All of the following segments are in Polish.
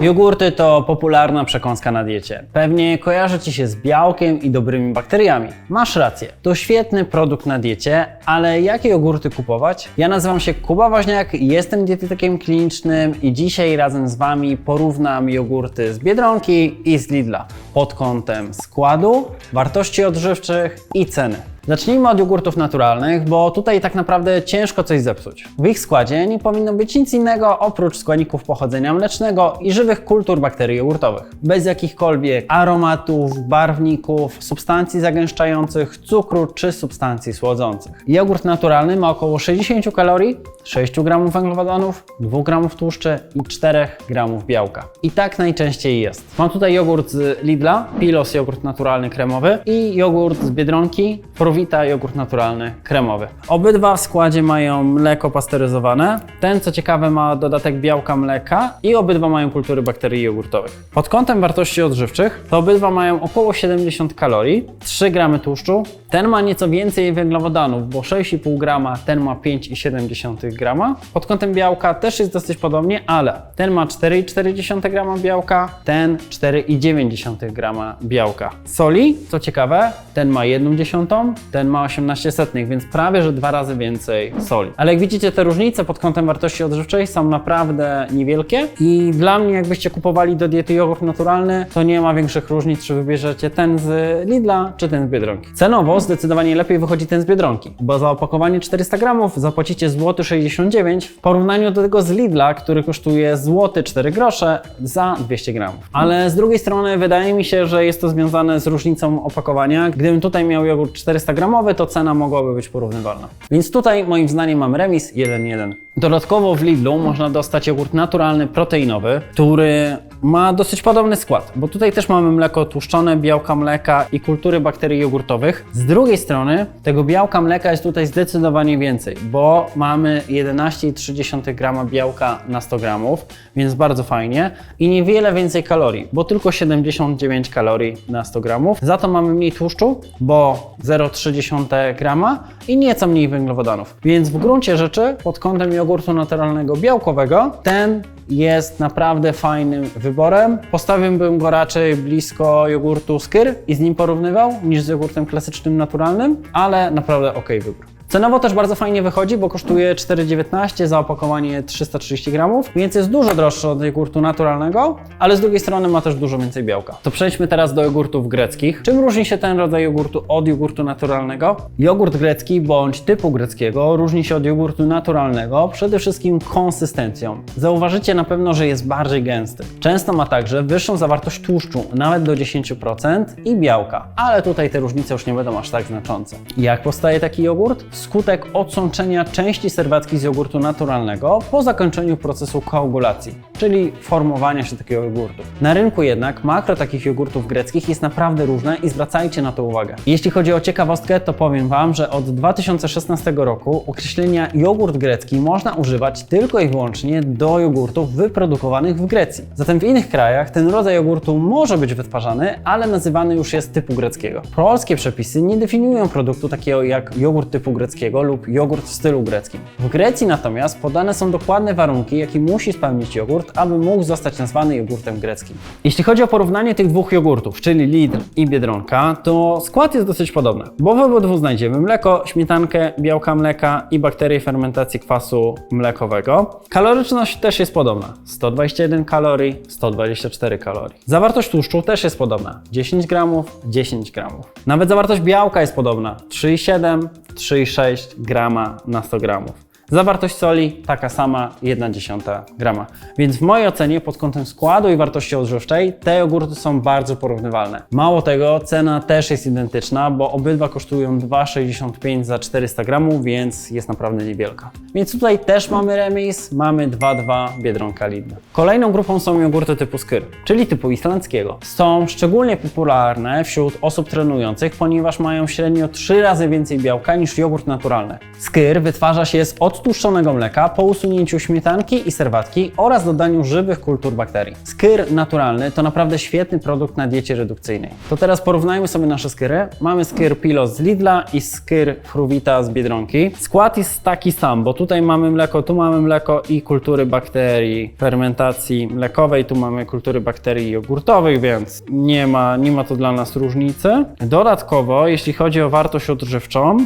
Jogurty to popularna przekąska na diecie. Pewnie kojarzy Ci się z białkiem i dobrymi bakteriami. Masz rację, to świetny produkt na diecie, ale jakie jogurty kupować? Ja nazywam się Kuba Woźniak, jestem dietetykiem klinicznym i dzisiaj razem z Wami porównam jogurty z Biedronki i z Lidla pod kątem składu, wartości odżywczych i ceny. Zacznijmy od jogurtów naturalnych, bo tutaj tak naprawdę ciężko coś zepsuć. W ich składzie nie powinno być nic innego oprócz składników pochodzenia mlecznego i żywych kultur bakterii jogurtowych. Bez jakichkolwiek aromatów, barwników, substancji zagęszczających, cukru czy substancji słodzących. Jogurt naturalny ma około 60 kalorii, 6 gramów węglowodanów, 2 gramów tłuszczy i 4 gramów białka. I tak najczęściej jest. Mam tutaj jogurt z Lidla, Pilos jogurt naturalny kremowy i jogurt z Biedronki, Prowita jogurt naturalny kremowy. Obydwa w składzie mają mleko pasteryzowane. Ten, co ciekawe, ma dodatek białka mleka i obydwa mają kultury bakterii jogurtowych. Pod kątem wartości odżywczych to obydwa mają około 70 kalorii, 3 gramy tłuszczu. Ten ma nieco więcej węglowodanów, bo 6,5 grama, ten ma 5,7 grama. Pod kątem białka też jest dosyć podobnie, ale ten ma 4,4 grama białka, ten 4,9 grama białka. Soli, co ciekawe, ten ma 1 dziesiątą, ten ma 18 setnych, więc prawie że dwa razy więcej soli. Ale jak widzicie, te różnice pod kątem wartości odżywczej są naprawdę niewielkie i dla mnie, jakbyście kupowali do diety jogurt naturalny, to nie ma większych różnic, czy wybierzecie ten z Lidla, czy ten z Biedronki. Cenowo zdecydowanie lepiej wychodzi ten z Biedronki, bo za opakowanie 400 gramów zapłacicie złoty 69 w porównaniu do tego z Lidla, który kosztuje złoty 4 grosze za 200 gramów. Ale z drugiej strony wydaje mi się, że jest to związane z różnicą opakowania. Gdybym tutaj miał jogurt 400 gramowy, to cena mogłaby być porównywalna. Więc tutaj moim zdaniem mam remis 1-1. Dodatkowo w Lidlu można dostać jogurt naturalny, proteinowy, który ma dosyć podobny skład, bo tutaj też mamy mleko tłuszczone, białka mleka i kultury bakterii jogurtowych. Z drugiej strony tego białka mleka jest tutaj zdecydowanie więcej, bo mamy 11,3 grama białka na 100 gramów, więc bardzo fajnie i niewiele więcej kalorii, bo tylko 79 kalorii na 100 gramów. Za to mamy mniej tłuszczu, bo 0,3 grama i nieco mniej węglowodanów. Więc w gruncie rzeczy pod kątem jogurtu naturalnego białkowego ten jest naprawdę fajnym wyborem. Postawiłbym go raczej blisko jogurtu Skyr i z nim porównywał niż z jogurtem klasycznym naturalnym, ale naprawdę ok wybór. Cenowo też bardzo fajnie wychodzi, bo kosztuje 4,19 za opakowanie 330 gramów, więc jest dużo droższy od jogurtu naturalnego, ale z drugiej strony ma też dużo więcej białka. To przejdźmy teraz do jogurtów greckich. Czym różni się ten rodzaj jogurtu od jogurtu naturalnego? Jogurt grecki bądź typu greckiego różni się od jogurtu naturalnego przede wszystkim konsystencją. Zauważycie na pewno, że jest bardziej gęsty. Często ma także wyższą zawartość tłuszczu, nawet do 10% i białka, ale tutaj te różnice już nie będą aż tak znaczące. Jak powstaje taki jogurt? Wskutek odsączenia części serwatki z jogurtu naturalnego po zakończeniu procesu koagulacji, czyli formowania się takiego jogurtu. Na rynku jednak makro takich jogurtów greckich jest naprawdę różne i zwracajcie na to uwagę. Jeśli chodzi o ciekawostkę, to powiem Wam, że od 2016 roku określenia jogurt grecki można używać tylko i wyłącznie do jogurtów wyprodukowanych w Grecji. Zatem w innych krajach ten rodzaj jogurtu może być wytwarzany, ale nazywany już jest typu greckiego. Polskie przepisy nie definiują produktu takiego jak jogurt typu greckiego lub jogurt w stylu greckim. W Grecji natomiast podane są dokładne warunki, jakie musi spełnić jogurt, aby mógł zostać nazwany jogurtem greckim. Jeśli chodzi o porównanie tych dwóch jogurtów, czyli Lidl i Biedronka, to skład jest dosyć podobny, bo w obydwu znajdziemy mleko, śmietankę, białka mleka i bakterie fermentacji kwasu mlekowego. Kaloryczność też jest podobna. 121 kalorii, 124 kalorii. Zawartość tłuszczu też jest podobna. 10 gramów, 10 gramów. Nawet zawartość białka jest podobna. 3,7, 3,6 grama na 100 gramów. Zawartość soli taka sama, 1,1 grama. Więc w mojej ocenie pod kątem składu i wartości odżywczej te jogurty są bardzo porównywalne. Mało tego, cena też jest identyczna, bo obydwa kosztują 2,65 za 400 gramów, więc jest naprawdę niewielka. Więc tutaj też mamy remis, mamy 2,2 Biedronka Lidl. Kolejną grupą są jogurty typu skyr, czyli typu islandzkiego. Są szczególnie popularne wśród osób trenujących, ponieważ mają średnio 3 razy więcej białka niż jogurt naturalny. Skyr wytwarza się z octu odtłuszczonego mleka po usunięciu śmietanki i serwatki oraz dodaniu żywych kultur bakterii. Skyr naturalny to naprawdę świetny produkt na diecie redukcyjnej. To teraz porównajmy sobie nasze skyry. Mamy skyr Pilos z Lidla i skyr Fruwita z Biedronki. Skład jest taki sam, bo tutaj mamy mleko, tu mamy mleko i kultury bakterii fermentacji mlekowej, tu mamy kultury bakterii jogurtowych, więc nie ma, nie ma to dla nas różnicy. Dodatkowo, jeśli chodzi o wartość odżywczą,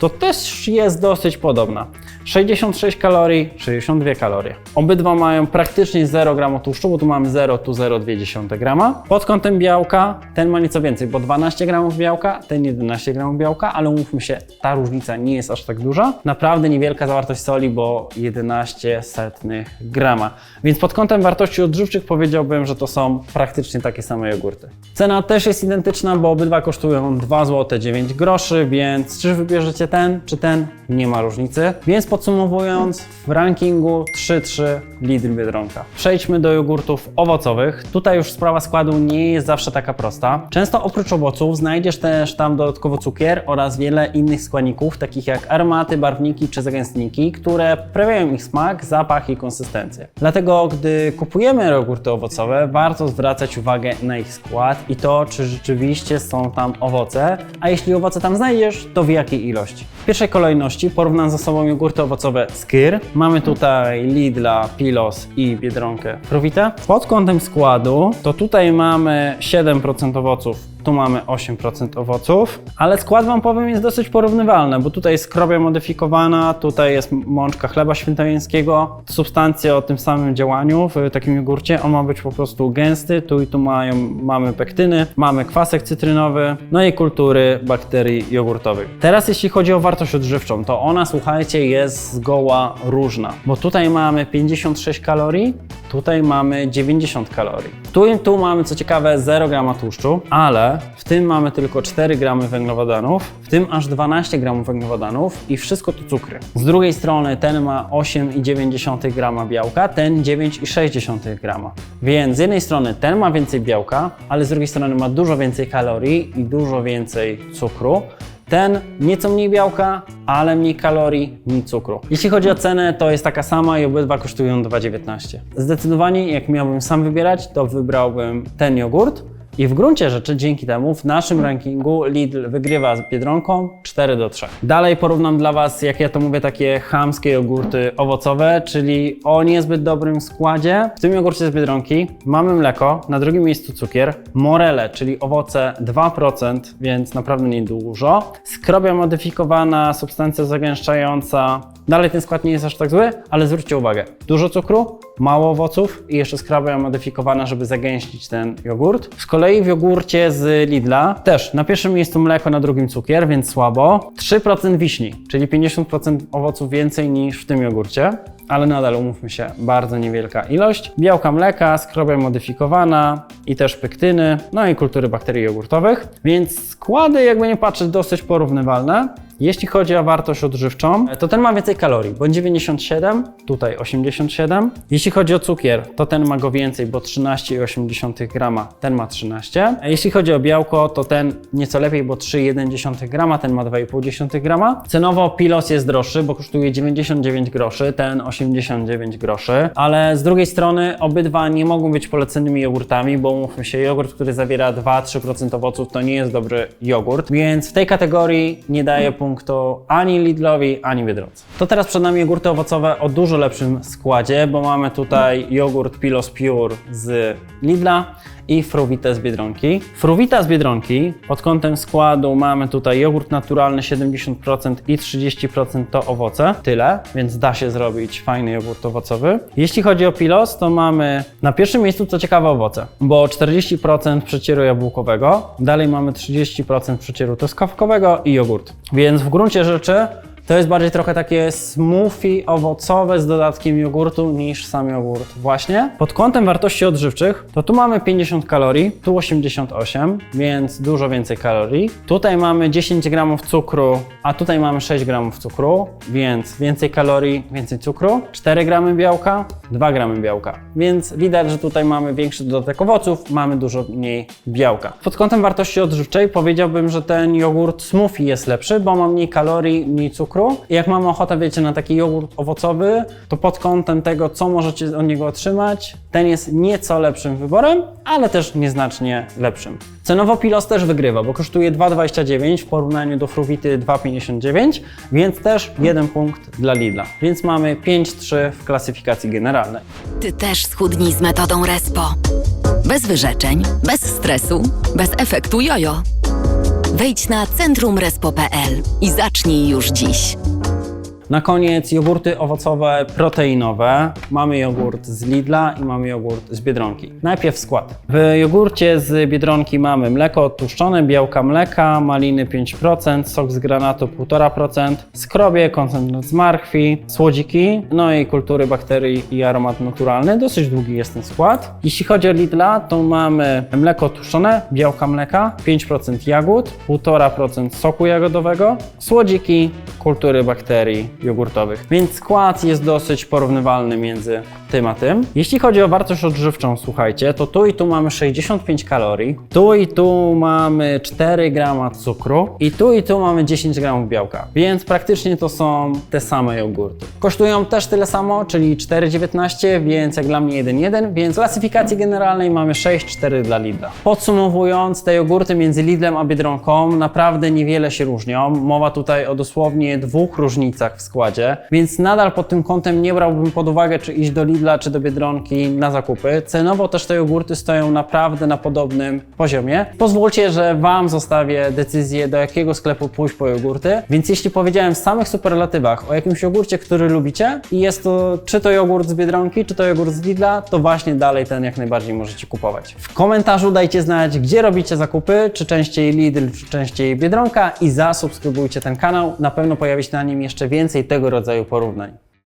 to też jest dosyć podobna. 66 kalorii, 62 kalorie. Obydwa mają praktycznie 0 g tłuszczu, bo tu mamy 0, tu 0,2 g. Pod kątem białka ten ma nieco więcej, bo 12 g białka, ten 11 g białka, ale umówmy się, ta różnica nie jest aż tak duża. Naprawdę niewielka zawartość soli, bo 11 setnych grama. Więc pod kątem wartości odżywczych powiedziałbym, że to są praktycznie takie same jogurty. Cena też jest identyczna, bo obydwa kosztują 2 zł 9 groszy, więc czy wybierzecie ten, czy ten, nie ma różnicy. Więc podsumowując, w rankingu 3-3 Lidl Biedronka. Przejdźmy do jogurtów owocowych. Tutaj już sprawa składu nie jest zawsze taka prosta. Często oprócz owoców znajdziesz też tam dodatkowo cukier oraz wiele innych składników, takich jak aromaty, barwniki czy zagęstniki, które poprawiają ich smak, zapach i konsystencję. Dlatego, gdy kupujemy jogurty owocowe, warto zwracać uwagę na ich skład i to, czy rzeczywiście są tam owoce, a jeśli owoce tam znajdziesz, to w jakiej ilości. W pierwszej kolejności porównam ze sobą jogurty owocowe Skyr. Mamy tutaj Lidla, Pilos i Biedronkę Fruwita. Pod kątem składu to tutaj mamy 7% owoców, tu mamy 8% owoców, ale skład wam powiem jest dosyć porównywalny, bo tutaj jest skrobia modyfikowana, tutaj jest mączka chleba świętojańskiego, substancje o tym samym działaniu w takim jogurcie. On ma być po prostu gęsty, tu i tu mają, mamy pektyny, mamy kwasek cytrynowy, no i kultury bakterii jogurtowych. Teraz jeśli chodzi o wartość odżywczą, to ona, słuchajcie, jest zgoła różna, bo tutaj mamy 56 kalorii, tutaj mamy 90 kalorii. Tu i tu mamy, co ciekawe, 0 grama tłuszczu, ale w tym mamy tylko 4 gramy węglowodanów, w tym aż 12 gramów węglowodanów i wszystko to cukry. Z drugiej strony ten ma 8,9 grama białka, ten 9,6 grama. Więc z jednej strony ten ma więcej białka, ale z drugiej strony ma dużo więcej kalorii i dużo więcej cukru. Ten nieco mniej białka, ale mniej kalorii, mniej cukru. Jeśli chodzi o cenę, to jest taka sama i obydwa kosztują 2,19. Zdecydowanie, jak miałbym sam wybierać, to wybrałbym ten jogurt. I w gruncie rzeczy dzięki temu w naszym rankingu Lidl wygrywa z Biedronką 4 do 3. Dalej porównam dla Was, jak ja to mówię, takie chamskie jogurty owocowe, czyli o niezbyt dobrym składzie. W tym jogurcie z Biedronki mamy mleko, na drugim miejscu cukier, morele, czyli owoce 2%, więc naprawdę niedużo. Skrobia modyfikowana, substancja zagęszczająca. Dalej ten skład nie jest aż tak zły, ale zwróćcie uwagę, dużo cukru, mało owoców i jeszcze skrobia modyfikowana, żeby zagęścić ten jogurt. Z kolei w jogurcie z Lidla też na pierwszym miejscu mleko, na drugim cukier, więc słabo. 3% wiśni, czyli 50% owoców więcej niż w tym jogurcie. Ale nadal umówmy się, bardzo niewielka ilość. Białka mleka, skrobia modyfikowana i też pektyny, no i kultury bakterii jogurtowych. Więc składy, jakby nie patrzeć, dosyć porównywalne. Jeśli chodzi o wartość odżywczą, to ten ma więcej kalorii, bo 97, tutaj 87. Jeśli chodzi o cukier, to ten ma go więcej, bo 13,8 grama, ten ma 13. A jeśli chodzi o białko, to ten nieco lepiej, bo 3,1 grama, ten ma 2,5 grama. Cenowo Pilos jest droższy, bo kosztuje 99 groszy, ten 89 groszy, ale z drugiej strony obydwa nie mogą być polecanymi jogurtami, bo umówmy się, jogurt, który zawiera 2-3% owoców, to nie jest dobry jogurt, więc w tej kategorii nie daje punktu ani Lidlowi, ani Biedronce. To teraz przed nami jogurty owocowe o dużo lepszym składzie, bo mamy tutaj jogurt Pilos Pure z Lidla i Fruwita z Biedronki. Fruwita z Biedronki pod kątem składu mamy tutaj jogurt naturalny 70% i 30% to owoce. Tyle, więc da się zrobić fajny jogurt owocowy. Jeśli chodzi o Pilos, to mamy na pierwszym miejscu co ciekawe owoce, bo 40% przecieru jabłkowego, dalej mamy 30% przecieru truskawkowego i jogurt. Więc w gruncie rzeczy to jest bardziej trochę takie smoothie owocowe z dodatkiem jogurtu niż sam jogurt właśnie. Pod kątem wartości odżywczych to tu mamy 50 kalorii, tu 88, więc dużo więcej kalorii. Tutaj mamy 10 gramów cukru, a tutaj mamy 6 gramów cukru, więc więcej kalorii, więcej cukru. 4 gramy białka, 2 gramy białka, więc widać, że tutaj mamy większy dodatek owoców, mamy dużo mniej białka. Pod kątem wartości odżywczej powiedziałbym, że ten jogurt smoothie jest lepszy, bo ma mniej kalorii, mniej cukru, I jak mamy ochotę, wiecie, na taki jogurt owocowy, to pod kątem tego, co możecie od niego otrzymać, ten jest nieco lepszym wyborem, ale też nieznacznie lepszym. Cenowo Pilos też wygrywa, bo kosztuje 2,29 w porównaniu do Fruwity 2,59, więc też jeden punkt dla Lidla. Więc mamy 5-3 w klasyfikacji generalnej. Ty też schudnij z metodą Respo. Bez wyrzeczeń, bez stresu, bez efektu jojo. Wejdź na centrumrespo.pl i zacznij już dziś. Na koniec jogurty owocowe proteinowe. Mamy jogurt z Lidla i mamy jogurt z Biedronki. Najpierw skład. W jogurcie z Biedronki mamy mleko odtłuszczone, białka mleka, maliny 5%, sok z granatu 1,5%, skrobie, koncentrat z marchwi, słodziki, no i kultury bakterii i aromat naturalny. Dosyć długi jest ten skład. Jeśli chodzi o Lidla, to mamy mleko odtłuszczone, białka mleka, 5% jagód, 1,5% soku jagodowego, słodziki, kultury bakterii jogurtowych. Więc skład jest dosyć porównywalny między Jeśli chodzi o wartość odżywczą, słuchajcie, to tu i tu mamy 65 kalorii, tu i tu mamy 4 grama cukru i tu i tu mamy 10 gramów białka. Więc praktycznie to są te same jogurty. Kosztują też tyle samo, czyli 4,19, więc jak dla mnie 1,1, więc w klasyfikacji generalnej mamy 6,4 dla Lidla. Podsumowując, te jogurty między Lidlem a Biedronką naprawdę niewiele się różnią. Mowa tutaj o dosłownie dwóch różnicach w składzie, więc nadal pod tym kątem nie brałbym pod uwagę, czy iść do Lidla, czy do Biedronki na zakupy. Cenowo też te jogurty stoją naprawdę na podobnym poziomie. Pozwólcie, że Wam zostawię decyzję, do jakiego sklepu pójść po jogurty, więc jeśli powiedziałem w samych superlatywach o jakimś jogurcie, który lubicie i jest to czy to jogurt z Biedronki, czy to jogurt z Lidla, to właśnie dalej ten jak najbardziej możecie kupować. W komentarzu dajcie znać, gdzie robicie zakupy, czy częściej Lidl, czy częściej Biedronka i zasubskrybujcie ten kanał. Na pewno pojawi się na nim jeszcze więcej tego rodzaju porównań.